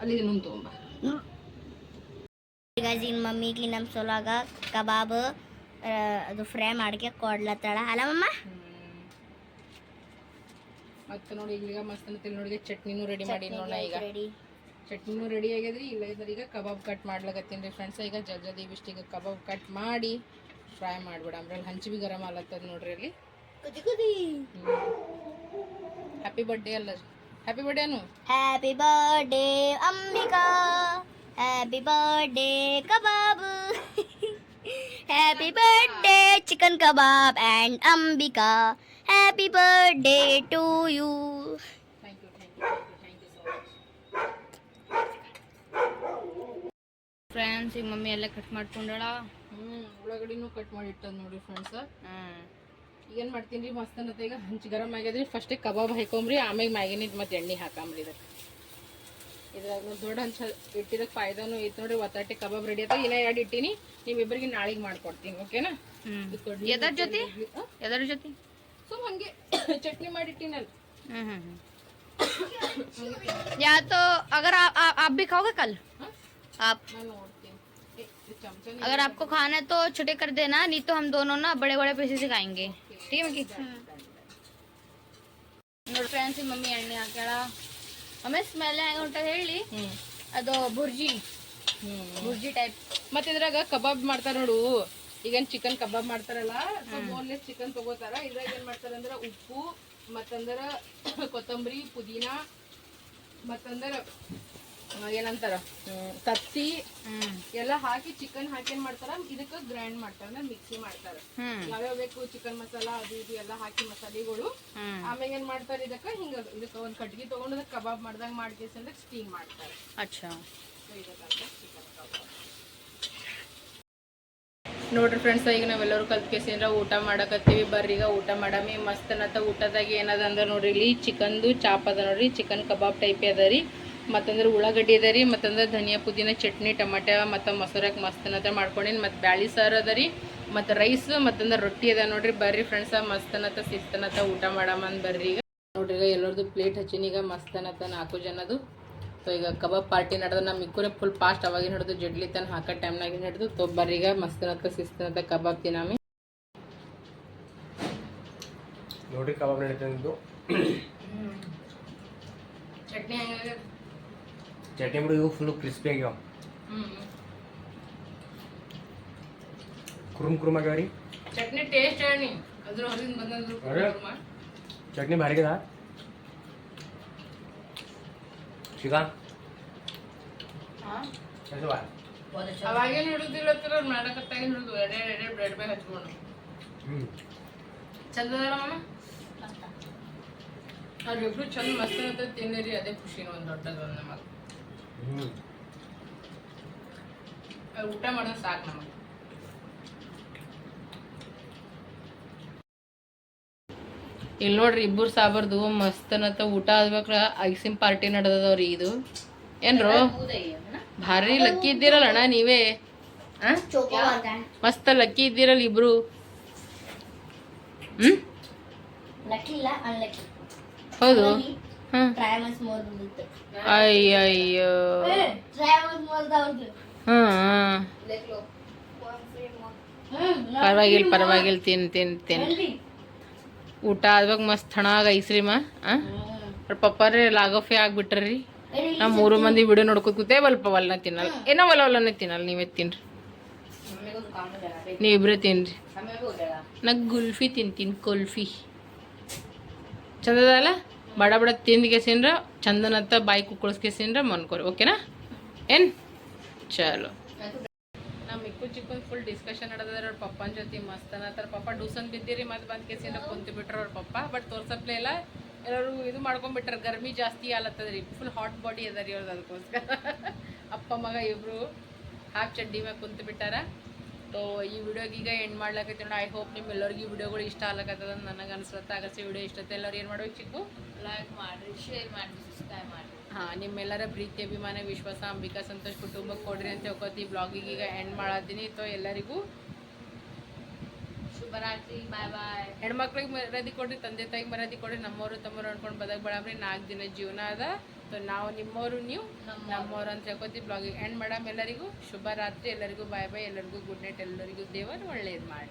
ಅಲ್ಲಿ ಇನ್ನೊಂದು ತೊಗೊಂಬ ಈಗ ಇನ್ ಮಮ್ಮಿಗೆ ನಮ್ಮ ಸೊಲಾಗ ಕಬಾಬ್ ಅದು ಫ್ರೈ ಮಾಡ್ಕೆ ಕೊಡ್ಲತ್ತಾಳ. ಅಲ್ಲ ಮಮ್ಮ? ಮತ್ತೆ ನೋಡಿ ಈಗ ಮಸ್ತ್ ಅಂತ ನೋಡಿ ಚಟ್ನಿನೂ ರೆಡಿ ಮಾಡಿ ನೋಡ ಈಗ. ಚಟ್ನಿನು ರೆಡಿ ಆಗ್ಯದ್ರಿ ಇಲ್ಲ ಇದ್ರೆ ಈಗ ಕಬಾಬ್ ಕಟ್ ಮಾಡ್ಲಕತ್ತೀನಿ ರೀ ಫ್ರೆಂಡ್ಸ್ ಈಗ ಜಲ್ದಿ ಇಷ್ಟು ಈಗ ಕಬಾಬ್ ಕಟ್ ಮಾಡಿ ಫ್ರೈ ಮಾಡ್ಬಿಡಮ್ರಿ ಅಲ್ಲಿ ಹಂಚಿ ಬಿ ಗರಂ ಆಲತ್ತದ ನೋಡ್ರಿ ಅಲ್ಲಿ. ಹ್ಯಾಪಿ ಬರ್ಡೇ ಅಲ್ಲ happy ಬರ್ಡೇನು happy birthday Ambika. Happy birthday kebab. Happy birthday chicken kebab and Ambika. Happy birthday to you thank you thank you thank you so much friends ಈಗ ಮಮ್ಮಿ ಎಲ್ಲ ಕಟ್ ಮಾಡ್ಕೊಂಡಳ? ಹ್ಞೂ ಉಳ್ಳಾಗಡ್ಡಿನೂ ಕಟ್ ಮಾಡಿ ಇಟ್ಟದ ನೋಡಿ friends ಹ್ಮ್ ಏನು ಮಾಡ್ತೀನಿ ರೀ ಮಸ್ತ್ ಅನ್ನತ್ತೆ ಈಗ. ಹಂಚಿ ಗರಂ ಆಗ್ಯದ್ರಿ. ಫಸ್ಟೇ ಕಬಾಬ್ ಹಾಕೊಂಬ್ರಿ ಆಮೇಲೆ ಮ್ಯಾಗಿನಿದ್ ಮತ್ತೆ ಎಣ್ಣೆ ಹಾಕಂಬ್ರಿ ಇದಕ್ಕೆ ಇದ್ರಾಗ ದೊಡ್ಡ ಹಂಚ ಇಟ್ಟಿದಕ್ಕೆ ಫಾಯ್ದಾನು ಐತೆ ನೋಡ್ರಿ. ಒತ್ತಾಟೆ ಕಬಾಬ್ ರೆಡಿ ಆಯ್ತು? ಇನ್ನ ಎರಡು ಇಟ್ಟಿನಿ. ನಿಮ್ಮಿಬ್ಬರಿಗೆ ನಾಳೆಗೆ ಮಾಡ್ಕೊಡ್ತೀನಿ ಓಕೆನಾ ಎದರ್ ಜೊತೆ ಎದರ ಜೊತೆ ಸುಮ್ ಹಂಗೆ ಚಟ್ನಿ ಮಾಡಿಟ್ಟಿನಲ್ಲ या तो अगर आप आप, आप भी खाओगे कल हाँ? आप ನಾನು ನೋಡ್ತೀನಿ ಏ, ಇದು ಚಮಚ अगर आपको खाना है तो छोटे कर देना नहीं तो हम दोनों ना बड़े बड़े पीसे से खाएंगे ठीक है मक्की ನೋಡಿ ಫ್ರೆಂಡ್ಸ್ ಮಮ್ಮಿ ಎಣ್ಣೆ ಹಾಕ್ಯಾಳ ಆಮೇಲೆ ಸ್ಮೆಲ್ ಹೆಂಗ ಉಂಟ ಹೇಳಿ ಹ್ಞೂ ಅದು ಬುರ್ಜಿ ಹ್ಞೂ ಬುರ್ಜಿ ಟೈಪ್ ಮತ್ತೆ ಇದ್ರಾಗ ಕಬಾಬ್ ಮಾಡ್ತಾರ ನೋಡು ಈಗೇನು ಚಿಕನ್ ಕಬಾಬ್ ಮಾಡ್ತಾರಲ್ಲ ಸೊ ಬೋನ್ಲೆಸ್ ಚಿಕನ್ ತಗೋತಾರ. ಇದ್ರಾಗ ಏನು ಮಾಡ್ತಾರಂದ್ರೆ ಉಪ್ಪು ಮತ್ತಂದ್ರ ಕೊತ್ತಂಬರಿ ಪುದೀನ ಮತ್ತಂದ್ರ ಏನಂತಾರ? ತತ್ತಿ ಎಲ್ಲ ಹಾಕಿ ಚಿಕನ್ ಹಾಕಿ ಏನ್ ಮಾಡ್ತಾರ? ಇದಕ್ಕ ಗ್ರೈಂಡ್ ಮಾಡ್ತಾರ ಮಿಕ್ಸಿ ಮಾಡ್ತಾರ. ಯಾವ್ಯಾವ ಬೇಕು ಚಿಕನ್ ಮಸಾಲಾ ಅದು ಇದು ಎಲ್ಲ ಹಾಕಿ ಮಸಾಲೆಗಳು. ಆಮೇಲೆ ಏನ್ ಮಾಡ್ತಾರ ಇದಕ್ಕ? ಹಿಂಗ ಇದಕ್ಕ ಒಂದ್ ಕಟ್ಗಿ ತಗೊಂಡ್ ಕಬಾಬ್ ಮಾಡ್ದಂಗ ಮಾಡ್ಕೇಸ್ ಅಂದ್ರೆ ಸ್ಟೀಮ್ ಮಾಡ್ತಾರ. ಅಚ್ಚಾ. Chicken kebab. ನೋಡ್ರಿ ಫ್ರೆಂಡ್ಸ್ ಈಗ ನಾವೆಲ್ಲರೂ ಕಲ್ತ್ಕೇಸಿಂದ್ರ ಊಟ ಮಾಡಕತ್ತೀವಿ. ಬರ್ರಿ, ಈಗ ಊಟ ಮಾಡಮಿ. ಮಸ್ತ್ ಅನ್ನತ್ತ ಊಟದಾಗ ಏನದ ಅಂದ್ರೆ ನೋಡ್ರಿ, ಇಲ್ಲಿ ಚಿಕನ್ದು ಚಾಪ್ ಅದ ನೋಡ್ರಿ. ಚಿಕನ್ ಕಬಾಬ್ ಟೈಪ್ ಅದ ರೀ. ಮತ್ತಂದ್ರೆ ಉಳ್ಳಾಗಡ್ಡಿ ಅದ ರೀ. ಮತ್ತಂದ್ರೆ ಧನಿಯಾ ಪುದೀನ, ಚಟ್ನಿ, ಟಮಾಟ, ಮತ್ತು ಮೊಸರಕ್ಕೆ ಮಸ್ತ್ ಅನ್ನತ್ತ ಮಾಡ್ಕೊಂಡಿನಿ. ಮತ್ತು ಬ್ಯಾಳಿ ಸಾರು ಅದ ರೀ. ಮತ್ತು ರೈಸ್ ಮತ್ತಂದ್ರೆ ರೊಟ್ಟಿ ಅದ ನೋಡ್ರಿ. ಬರ್ರಿ ಫ್ರೆಂಡ್ಸ ಮಸ್ತ್ ಅನ್ನತ್ತ ಸಿಸ್ತನತ್ತ ಊಟ ಮಾಡಮಂದ್ ಬರ್ರಿ ಈಗ. ನೋಡ್ರಿ, ಈಗ ಎಲ್ಲರದು ಪ್ಲೇಟ್ ಹಚ್ಚಿನ. ಈಗ ಮಸ್ತ್ ಅನ್ನತ್ತ ನಾಲ್ಕು ಜನದು. ಸೊ ಈಗ ಕಬಾಬ್ ಪಾರ್ಟಿ ನಡೆದ ನಮ್ಮ ಇಕ್ಕೂರೇ ಫುಲ್ ಫಾಸ್ಟ್ ಅವಾಗಿನ ಹಿಡಿದು ಜಡ್ಲಿ ತನ ಹಾಕೋ ಟೈಮ್ನಾಗಿನ ಹಿಡಿದು ತೊಬ್ಬರೀಗ ಮಸ್ತನತ್ತ ಶಿಸ್ತನತ್ತ ಕಬಾಬ್ ತಿನ್ನಾಮಿ ನೋಡಿ ಕಬಾಬ್ ನಡೀತು ಚಟ್ನಿ ಚಟ್ನಿ ಬಿಡು ಇವು ಫುಲ್ ಕ್ರಿಸ್ಪಿ ಆಗ್ಯಾವ. ಕುರುಮ್ ಕುರುಮ್ ಆಗ್ಯಾವ ರೀ. ಚಟ್ನಿ ಟೇಸ್ಟ್ ಹೇಳಿ ಅದ್ರ ಹೊರಗಿಂದ ಬಂದಂದ್ರು ಅರೆ. ಚಟ್ನಿ ಭಾರಿಗದ ಶಿಕಾ ಎಸವಾ ಅವಾಗೇನು ಹಿಡಿದಿಲ್ಲ ಮಾಡಕತ್ತಾಗ ಹಿಡಿದು ಎಡೆ ಎಡೆ ಬ್ರೆಡ್ ಮೇಲೆ ಹಚ್ಕೊಂಡು ಹ್ಞೂ ಚಂದ ಅದಲ್ಲ ಮಾಮ ಅವ್ರಿಬ್ರು ಚಂದ ಮಸ್ತ್ ಅಂತ ತಿನ್ನಿರಿ ಅದೇ ಖುಷಿನ ಒಂದು ದೊಡ್ಡದು ಒಂದು ನಮಗೆ ಹ್ಞೂ ಊಟ ಮಾಡೋದು ಸಾಕು ನಮಗೆ ಇಲ್ಲಿ ನೋಡ್ರಿ ಇಬ್ಬರು ಸಾಬಾರ್ದು ಮಸ್ತನತ್ತ ಊಟ ಆದ್ಬೇಕ ಐಸಿಂ ಪಾರ್ಟಿ ನಡೆದದವ್ರಿ ಇದು. ಏನ್ರು? ಭಾರಿ ಲಕ್ಕಿ ಇದ್ದೀರಲ್ಲ ಅಣ್ಣ ನೀವೇ? ಮಸ್ತ ಲಕ್ಕಿ ಇದ್ದೀರಲ್ಲ ಇಬ್ರು. ಹ್ಮ್? ಹೌದು. ಅಯ್ಯಯ್ಯೋ. ಹ್ಮ್ ಪರವಾಗಿಲ್ಲ ಪರವಾಗಿಲ್ಲ ತಿನ್ ತಿನ್ ತಿನ್. ಊಟ ಆದ್ವಾಗ ಮಸ್ತ್ ತಣ್ಣಗೆ ಐಸ್ರಿ ಮಾ ಪಪ್ಪ ರೀ ಲಾಗಫೆ ಆಗ್ಬಿಟ್ರಿ ನಾ ಮೂರು ಮಂದಿ ವಿಡಿಯೋ ನೋಡ್ಕೊತ ಕೂತೇ ಬಲ್ಪ ವಲ್ನ ತಿನ್ನಲ್ಲ. ಏನೋ ಒಲ ಒಲನೇ ತಿನ್ನಲ್ಲ, ನೀವೇ ತಿನ್ರಿ. ನೀವಿಬ್ರೆ ತಿನ್ರಿ. ನಗ್ ಗುಲ್ಫಿ ತಿಂತೀನಿ, ಕುಲ್ಫಿ. ಚಂದದಲ್ಲ ಬಡ ಬಡ ತಿಂದ್ಗೆಸಿನ್ರ ಚಂದನತ್ತ ಬಾಯಿ ಕುಕ್ಕಳಿಸ್ಗೆಸಿನ್ರ ಮನ್ಕೋರಿ, ಓಕೆನಾ? ಏನು? ಚಲೋ. ಫುಲ್ ಡಿಸ್ಕಷನ್ ನಡೆದ್ರೆ ಅವ್ರ ಪಪ್ಪನ ಜೊತೆ ಮಸ್ತ್ ಅನ್ನತ್ತಾರ ಪಪ್ಪ ಡೂಸನ್ ಬಿದ್ದಿರಿ ಮತ್ತೆ ಬಂದ್ ಕೇಸಿಂದ ಕುಂತುಬಿಟ್ರ ಅವ್ರ ಪಪ್ಪ. ಬಟ್ ತೋರ್ಸಪ್ಲೆ ಇಲ್ಲ. ಎಲ್ಲರೂ ಇದು ಮಾಡ್ಕೊಂಡ್ಬಿಟ್ರ ಗರ್ಮಿ ಜಾಸ್ತಿ ಆಲತ್ತದ್ರಿ. ಫುಲ್ ಹಾಟ್ ಬಾಡಿ ಅದ ರೀ ಅವ್ರದ್ದು ಅದಕ್ಕೋಸ್ಕರ ಅಪ್ಪ, ಮಗ ಇಬ್ರು ಹಾಫ್ ಚಡ್ಡಿ ಮ್ಯಾಗ ಕುಂತು ಬಿಟ್ಟಾರ ಸೊ ಈ ವಿಡಿಯೋಗೆ ಈಗ ಎಂಡ್ ಮಾಡ್ಲಕೈತಿ ನೋಡಿ. ಐ ಹೋಪ್ ನಿಮ್ಮ ಎಲ್ಲರಿಗೂ ವಿಡಿಯೋಗಳು ಇಷ್ಟ ಆಲಕತ್ತದ ನನಗೆ ಅನ್ಸತ್ತೆ. ಆಗತ್ತೆ ವಿಡಿಯೋ ಇಷ್ಟ ಎಲ್ಲರೂ ಏನು ಮಾಡ್ಬೇಕು ಚಿಕ್ಕು? ಲೈಕ್ ಮಾಡಿರಿ ಶೇರ್ ಮಾಡಿರಿ ಸಬ್ಸ್ಕ್ರೈಬ್ ಮಾಡಿರಿ. ಹಾಂ ನಿಮ್ಮೆಲ್ಲರ ಪ್ರೀತಿ ಅಭಿಮಾನ ವಿಶ್ವಾಸ ಅಂಬಿಕಾ ಸಂತೋಷ್ ಕುಟುಂಬಕ್ಕೆ ಕೊಡ್ರಿ ಅಂತ ಹೇಳ್ಕೊತಿ ಬ್ಲಾಗಿಗೆ ಈಗ ಎಂಡ್ ಮಾಡತ್ತೀನಿ ಸೊ ಎಲ್ಲರಿಗೂ ಶುಭರಾತ್ರಿ. ಬಾಯ್ ಬಾಯ್ ಹೆಣ್ಮಕ್ಳಿಗೆ ಮರ್ಯಾದೆ ಕೊಡ್ರಿ ತಂದೆ ತಾಯಿಗೆ ಮರ್ಯಾದೆ ಕೊಡ್ರಿ ನಮ್ಮವರು ತಮ್ಮವ್ರು ಅನ್ಕೊಂಡು ಬದಕ್ ಬೇಡಮ್ರಿ ನಾಲ್ಕು ದಿನ ಜೀವನ ಅದ. ಸೊ ನಾವು ನಿಮ್ಮವರು ನೀವು ನಮ್ಮವರು. ಅಂತ ಹೇಳ್ಕೊತೀವಿ. ಬ್ಲಾಗಿಗೆ ಎಂಡ್ ಮೇಡಮ್. ಎಲ್ಲರಿಗೂ ಶುಭರಾತ್ರಿ. ಎಲ್ಲರಿಗೂ ಬಾಯ್ ಬಾಯ್ ಎಲ್ಲರಿಗೂ ಗುಡ್ ನೈಟ್ ಎಲ್ಲರಿಗೂ ದೇವರು ಒಳ್ಳೇದು ಮಾಡಿ.